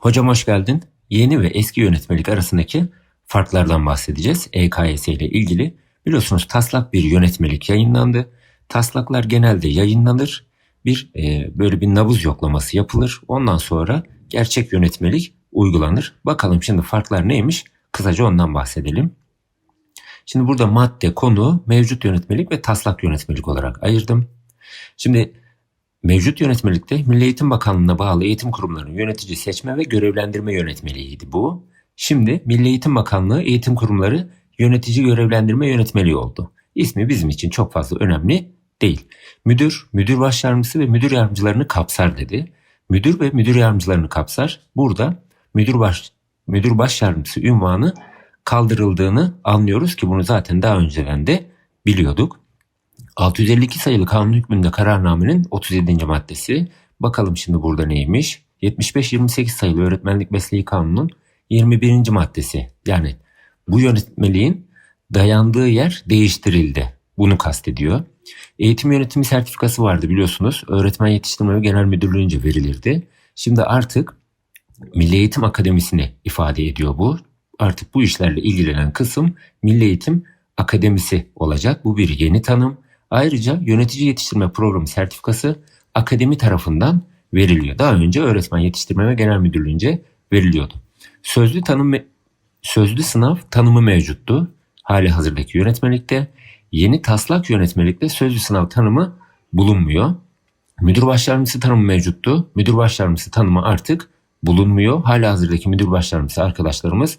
Hocam hoş geldin. Yeni ve eski yönetmelik arasındaki farklardan bahsedeceğiz. EKS ile ilgili. Biliyorsunuz taslak bir yönetmelik yayınlandı. Taslaklar genelde yayınlanır. Bir e, böyle bir nabız yoklaması yapılır. Ondan sonra gerçek yönetmelik uygulanır. Bakalım şimdi farklar neymiş? Kısaca ondan bahsedelim. Şimdi burada madde, konu, mevcut yönetmelik ve taslak yönetmelik olarak ayırdım. Şimdi Mevcut yönetmelikte Milli Eğitim Bakanlığı'na bağlı eğitim kurumlarının yönetici seçme ve görevlendirme yönetmeliğiydi bu. Şimdi Milli Eğitim Bakanlığı eğitim kurumları yönetici görevlendirme yönetmeliği oldu. İsmi bizim için çok fazla önemli değil. Müdür, müdür baş yardımcısı ve müdür yardımcılarını kapsar dedi. Müdür ve müdür yardımcılarını kapsar. Burada müdür baş müdür baş yardımcısı ünvanı kaldırıldığını anlıyoruz ki bunu zaten daha önceden de biliyorduk. 652 sayılı kanun hükmünde kararnamenin 37. maddesi. Bakalım şimdi burada neymiş? 75-28 sayılı öğretmenlik mesleği kanunun 21. maddesi. Yani bu yönetmeliğin dayandığı yer değiştirildi. Bunu kastediyor. Eğitim yönetimi sertifikası vardı biliyorsunuz. Öğretmen yetiştirme ve genel müdürlüğünce verilirdi. Şimdi artık Milli Eğitim Akademisi'ni ifade ediyor bu. Artık bu işlerle ilgilenen kısım Milli Eğitim Akademisi olacak. Bu bir yeni tanım. Ayrıca yönetici yetiştirme programı sertifikası akademi tarafından veriliyor. Daha önce öğretmen yetiştirme ve genel müdürlüğünce veriliyordu. Sözlü tanım sözlü sınav tanımı mevcuttu. Hali hazırdaki yönetmelikte. Yeni taslak yönetmelikte sözlü sınav tanımı bulunmuyor. Müdür başyardımcısı tanımı mevcuttu. Müdür başyardımcısı tanımı artık bulunmuyor. Hali hazırdaki müdür başyardımcısı arkadaşlarımız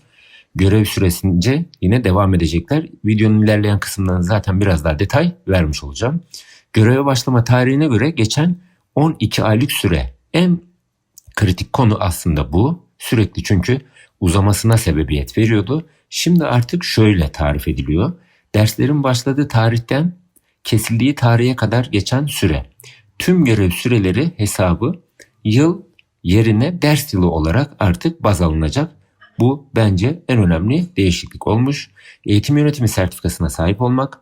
görev süresince yine devam edecekler. Videonun ilerleyen kısımlarında zaten biraz daha detay vermiş olacağım. Göreve başlama tarihine göre geçen 12 aylık süre en kritik konu aslında bu. Sürekli çünkü uzamasına sebebiyet veriyordu. Şimdi artık şöyle tarif ediliyor. Derslerin başladığı tarihten kesildiği tarihe kadar geçen süre. Tüm görev süreleri hesabı yıl yerine ders yılı olarak artık baz alınacak bu bence en önemli değişiklik olmuş. Eğitim yönetimi sertifikasına sahip olmak,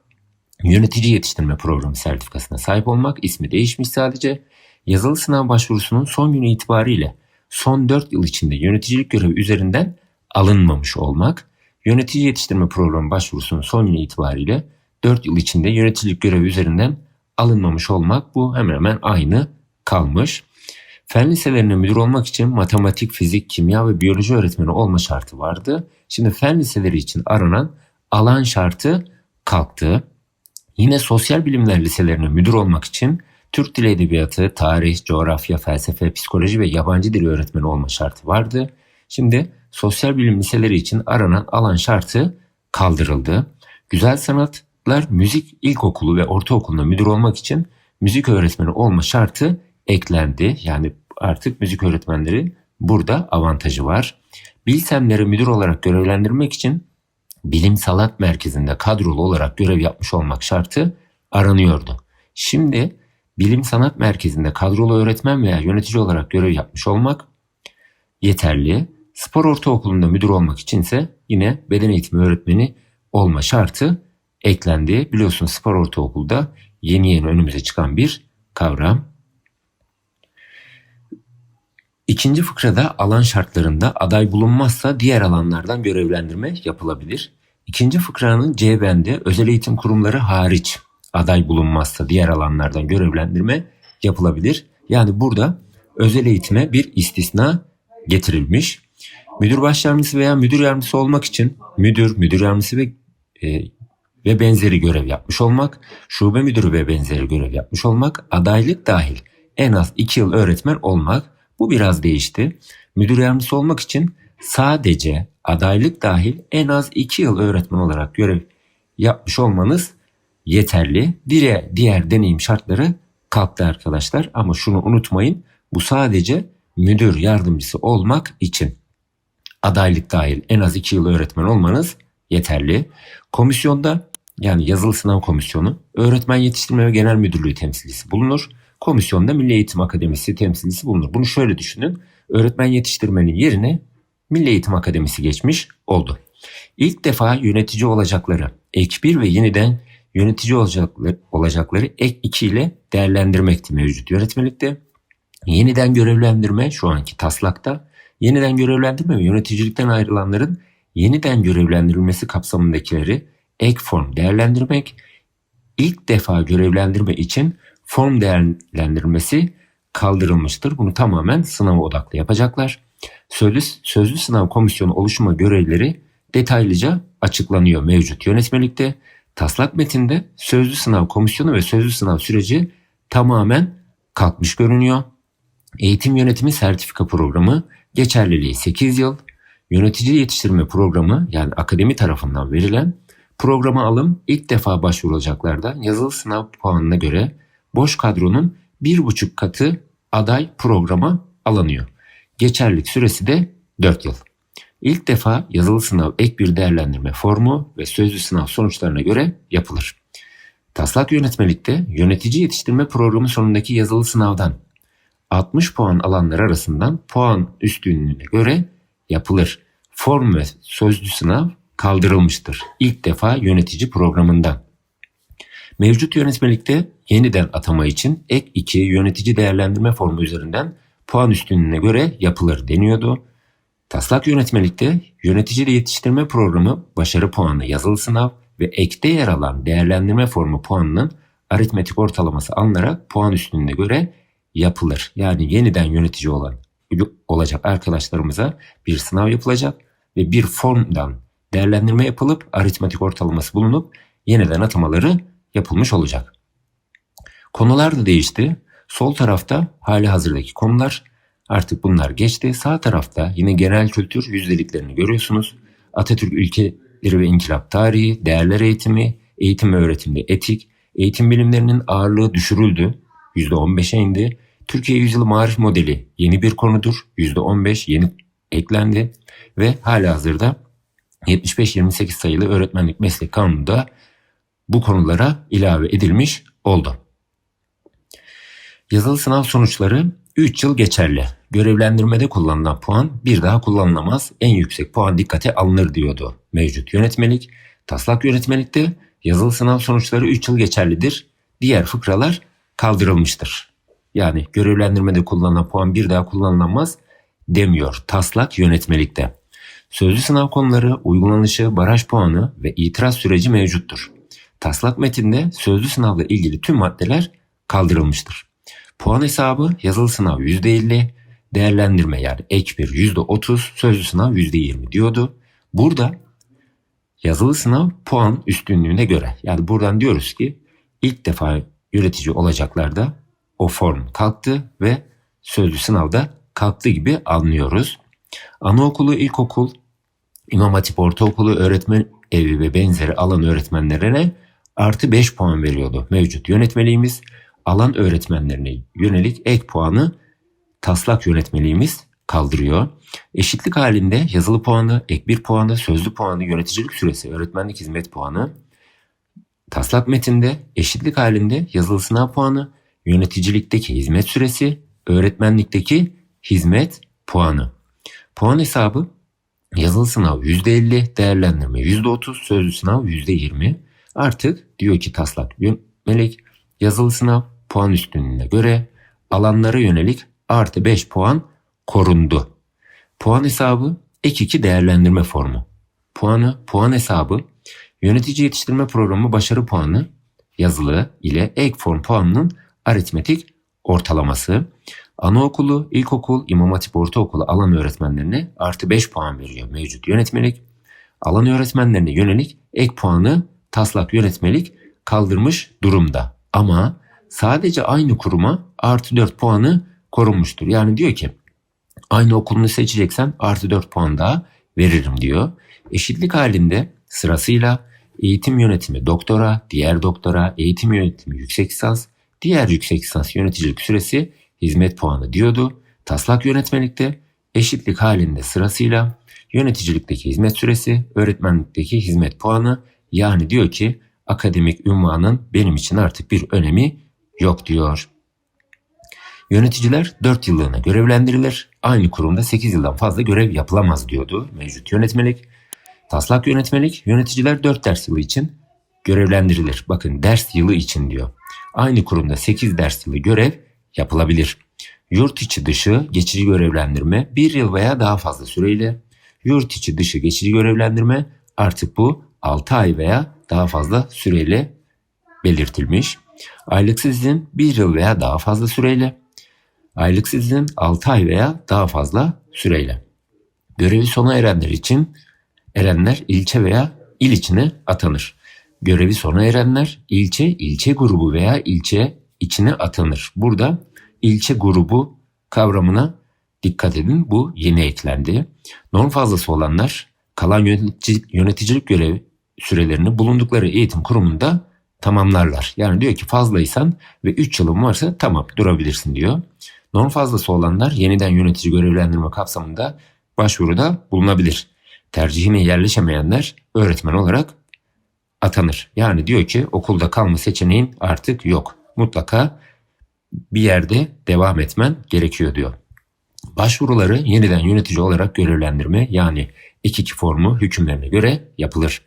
yönetici yetiştirme programı sertifikasına sahip olmak ismi değişmiş sadece. Yazılı sınav başvurusunun son günü itibariyle son 4 yıl içinde yöneticilik görevi üzerinden alınmamış olmak, yönetici yetiştirme programı başvurusunun son günü itibariyle 4 yıl içinde yöneticilik görevi üzerinden alınmamış olmak bu hemen hemen aynı kalmış. Fen liselerine müdür olmak için matematik, fizik, kimya ve biyoloji öğretmeni olma şartı vardı. Şimdi fen liseleri için aranan alan şartı kalktı. Yine sosyal bilimler liselerine müdür olmak için Türk Dili Edebiyatı, tarih, coğrafya, felsefe, psikoloji ve yabancı dil öğretmeni olma şartı vardı. Şimdi sosyal bilim liseleri için aranan alan şartı kaldırıldı. Güzel sanatlar müzik ilkokulu ve ortaokuluna müdür olmak için müzik öğretmeni olma şartı eklendi. Yani artık müzik öğretmenleri burada avantajı var. Bilsemleri müdür olarak görevlendirmek için bilim sanat merkezinde kadrolu olarak görev yapmış olmak şartı aranıyordu. Şimdi bilim sanat merkezinde kadrolu öğretmen veya yönetici olarak görev yapmış olmak yeterli. Spor ortaokulunda müdür olmak içinse yine beden eğitimi öğretmeni olma şartı eklendi. Biliyorsunuz spor ortaokulda yeni yeni önümüze çıkan bir kavram. İkinci fıkrada alan şartlarında aday bulunmazsa diğer alanlardan görevlendirme yapılabilir. İkinci fıkranın C bendi özel eğitim kurumları hariç aday bulunmazsa diğer alanlardan görevlendirme yapılabilir. Yani burada özel eğitime bir istisna getirilmiş. Müdür baş yardımcısı veya müdür yardımcısı olmak için müdür, müdür yardımcısı ve e, ve benzeri görev yapmış olmak, şube müdürü ve benzeri görev yapmış olmak, adaylık dahil en az 2 yıl öğretmen olmak, bu biraz değişti. Müdür yardımcısı olmak için sadece adaylık dahil en az 2 yıl öğretmen olarak görev yapmış olmanız yeterli. Diğer, diğer deneyim şartları kalktı arkadaşlar ama şunu unutmayın bu sadece müdür yardımcısı olmak için adaylık dahil en az 2 yıl öğretmen olmanız yeterli. Komisyonda yani yazılı sınav komisyonu öğretmen yetiştirme ve genel müdürlüğü temsilcisi bulunur komisyonda Milli Eğitim Akademisi temsilcisi bulunur. Bunu şöyle düşünün. Öğretmen yetiştirmenin yerine Milli Eğitim Akademisi geçmiş oldu. İlk defa yönetici olacakları ek 1 ve yeniden yönetici olacakları, olacakları ek 2 ile değerlendirmekti mevcut yönetmelikte. Yeniden görevlendirme şu anki taslakta Yeniden görevlendirme ve yöneticilikten ayrılanların yeniden görevlendirilmesi kapsamındakileri ek form değerlendirmek, ilk defa görevlendirme için form değerlendirmesi kaldırılmıştır. Bunu tamamen sınava odaklı yapacaklar. Sözlü, sözlü sınav komisyonu oluşma görevleri detaylıca açıklanıyor mevcut yönetmelikte. Taslak metinde sözlü sınav komisyonu ve sözlü sınav süreci tamamen kalkmış görünüyor. Eğitim yönetimi sertifika programı geçerliliği 8 yıl. Yönetici yetiştirme programı yani akademi tarafından verilen programa alım ilk defa başvurulacaklarda yazılı sınav puanına göre boş kadronun bir buçuk katı aday programa alınıyor. Geçerlilik süresi de 4 yıl. İlk defa yazılı sınav ek bir değerlendirme formu ve sözlü sınav sonuçlarına göre yapılır. Taslak yönetmelikte yönetici yetiştirme programı sonundaki yazılı sınavdan 60 puan alanlar arasından puan üstünlüğüne göre yapılır. Form ve sözlü sınav kaldırılmıştır. İlk defa yönetici programından. Mevcut yönetmelikte yeniden atama için ek 2 yönetici değerlendirme formu üzerinden puan üstünlüğüne göre yapılır deniyordu. Taslak yönetmelikte yönetici yetiştirme programı başarı puanı yazılı sınav ve ekte yer alan değerlendirme formu puanının aritmetik ortalaması alınarak puan üstünlüğüne göre yapılır. Yani yeniden yönetici olan olacak arkadaşlarımıza bir sınav yapılacak ve bir formdan değerlendirme yapılıp aritmetik ortalaması bulunup yeniden atamaları yapılmış olacak. Konular da değişti. Sol tarafta hali hazırdaki konular artık bunlar geçti. Sağ tarafta yine genel kültür yüzdeliklerini görüyorsunuz. Atatürk ülkeleri ve inkılap tarihi, değerler eğitimi, eğitim ve öğretimde etik, eğitim bilimlerinin ağırlığı düşürüldü. %15'e indi. Türkiye Yüzyılı Marif Modeli yeni bir konudur. %15 yeni eklendi ve hala hazırda 75-28 sayılı öğretmenlik meslek kanununda bu konulara ilave edilmiş oldu. Yazılı sınav sonuçları 3 yıl geçerli. Görevlendirmede kullanılan puan bir daha kullanılamaz. En yüksek puan dikkate alınır diyordu mevcut yönetmelik. Taslak yönetmelikte yazılı sınav sonuçları 3 yıl geçerlidir. Diğer fıkralar kaldırılmıştır. Yani görevlendirmede kullanılan puan bir daha kullanılamaz demiyor taslak yönetmelikte. Sözlü sınav konuları, uygulanışı, baraj puanı ve itiraz süreci mevcuttur. Taslak metinde sözlü sınavla ilgili tüm maddeler kaldırılmıştır. Puan hesabı yazılı sınav %50, değerlendirme yani ek bir %30, sözlü sınav %20 diyordu. Burada yazılı sınav puan üstünlüğüne göre yani buradan diyoruz ki ilk defa yönetici olacaklarda o form kalktı ve sözlü sınavda kalktı gibi anlıyoruz. Anaokulu, ilkokul, İmam Hatip Ortaokulu öğretmen evi ve benzeri alan öğretmenlerine artı 5 puan veriyordu mevcut yönetmeliğimiz. Alan öğretmenlerine yönelik ek puanı taslak yönetmeliğimiz kaldırıyor. Eşitlik halinde yazılı puanı, ek bir puanı, sözlü puanı, yöneticilik süresi, öğretmenlik hizmet puanı. Taslak metinde eşitlik halinde yazılı sınav puanı, yöneticilikteki hizmet süresi, öğretmenlikteki hizmet puanı. Puan hesabı yazılı sınav %50, değerlendirme %30, sözlü sınav %20. Artık diyor ki taslak yönetmelik yazılı sınav puan üstünlüğüne göre alanlara yönelik artı 5 puan korundu. Puan hesabı ek 2 değerlendirme formu. Puanı, puan hesabı yönetici yetiştirme programı başarı puanı yazılı ile ek form puanının aritmetik ortalaması. Anaokulu, ilkokul, imam hatip ortaokulu alan öğretmenlerine artı 5 puan veriyor mevcut yönetmelik. Alan öğretmenlerine yönelik ek puanı taslak yönetmelik kaldırmış durumda. Ama sadece aynı kuruma artı 4 puanı korunmuştur. Yani diyor ki aynı okulunu seçeceksen artı 4 puan daha veririm diyor. Eşitlik halinde sırasıyla eğitim yönetimi doktora, diğer doktora, eğitim yönetimi yüksek lisans, diğer yüksek lisans yöneticilik süresi hizmet puanı diyordu. Taslak yönetmelikte eşitlik halinde sırasıyla yöneticilikteki hizmet süresi, öğretmenlikteki hizmet puanı yani diyor ki akademik ünvanın benim için artık bir önemi yok diyor. Yöneticiler 4 yıllığına görevlendirilir. Aynı kurumda 8 yıldan fazla görev yapılamaz diyordu mevcut yönetmelik. Taslak yönetmelik yöneticiler 4 ders yılı için görevlendirilir. Bakın ders yılı için diyor. Aynı kurumda 8 ders yılı görev yapılabilir. Yurt içi dışı geçici görevlendirme bir yıl veya daha fazla süreyle. Yurt içi dışı geçici görevlendirme artık bu 6 ay veya daha fazla süreyle belirtilmiş. Aylıksız izin bir yıl veya daha fazla süreyle. Aylıksız izin 6 ay veya daha fazla süreyle. Görevi sona erenler için erenler ilçe veya il içine atanır. Görevi sona erenler ilçe, ilçe grubu veya ilçe içine atanır. Burada ilçe grubu kavramına dikkat edin. Bu yeni eklendi. Norm fazlası olanlar kalan yönetici, yöneticilik görevi sürelerini bulundukları eğitim kurumunda tamamlarlar. Yani diyor ki fazlaysan ve 3 yılın varsa tamam durabilirsin diyor. Norm fazlası olanlar yeniden yönetici görevlendirme kapsamında başvuruda bulunabilir. Tercihine yerleşemeyenler öğretmen olarak atanır. Yani diyor ki okulda kalma seçeneğin artık yok. Mutlaka bir yerde devam etmen gerekiyor diyor. Başvuruları yeniden yönetici olarak görevlendirme yani 2-2 formu hükümlerine göre yapılır.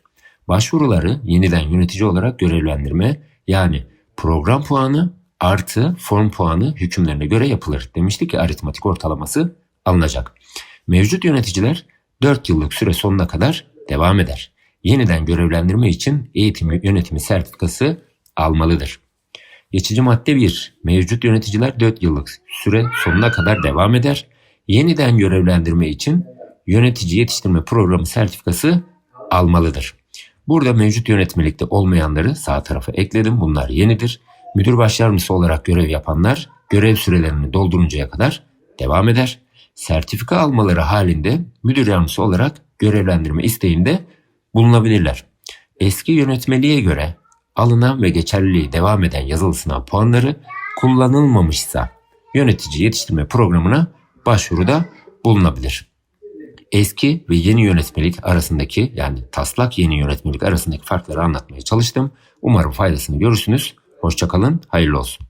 Başvuruları yeniden yönetici olarak görevlendirme yani program puanı artı form puanı hükümlerine göre yapılır. Demiştik ki aritmatik ortalaması alınacak. Mevcut yöneticiler 4 yıllık süre sonuna kadar devam eder. Yeniden görevlendirme için eğitim yönetimi sertifikası almalıdır. Geçici madde 1. Mevcut yöneticiler 4 yıllık süre sonuna kadar devam eder. Yeniden görevlendirme için yönetici yetiştirme programı sertifikası almalıdır. Burada mevcut yönetmelikte olmayanları sağ tarafa ekledim. Bunlar yenidir. Müdür başyardımcısı olarak görev yapanlar görev sürelerini dolduruncaya kadar devam eder. Sertifika almaları halinde müdür yardımcısı olarak görevlendirme isteğinde bulunabilirler. Eski yönetmeliğe göre alınan ve geçerliliği devam eden yazılı sınav puanları kullanılmamışsa yönetici yetiştirme programına başvuruda bulunabilir. Eski ve yeni yönetmelik arasındaki yani taslak yeni yönetmelik arasındaki farkları anlatmaya çalıştım. Umarım faydasını görürsünüz. Hoşçakalın, hayırlı olsun.